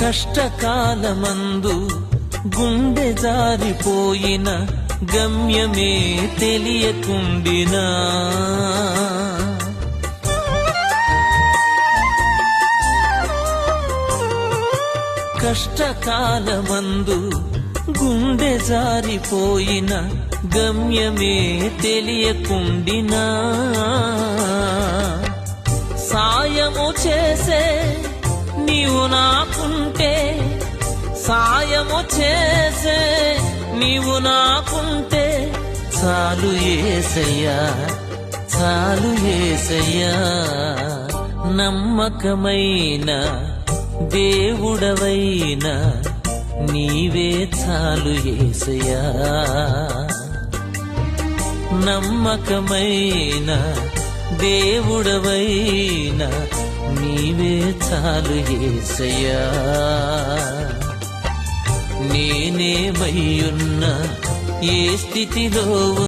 కష్టకాలమందు గుండె జారిపోయిన గమ్యమే తెలియకుండినా. కష్టకాలమందు గుండె జారిపోయిన గమ్యమే తెలియకుండినా. సాయము చేసే నీవు నాకుంటే సాయము చేసే నీవు నాకుంటే చాలు ఏసయ్యా చాలు ఏసయ్యా నమ్మకమైన దేవుడవైన నీవే చాలు ఏసయ్యా. నమ్మకమైన దేవుడవైన నీవే చాలు ఏసయ్యా. నేనేమయ్యున్న ఏ స్థితిలో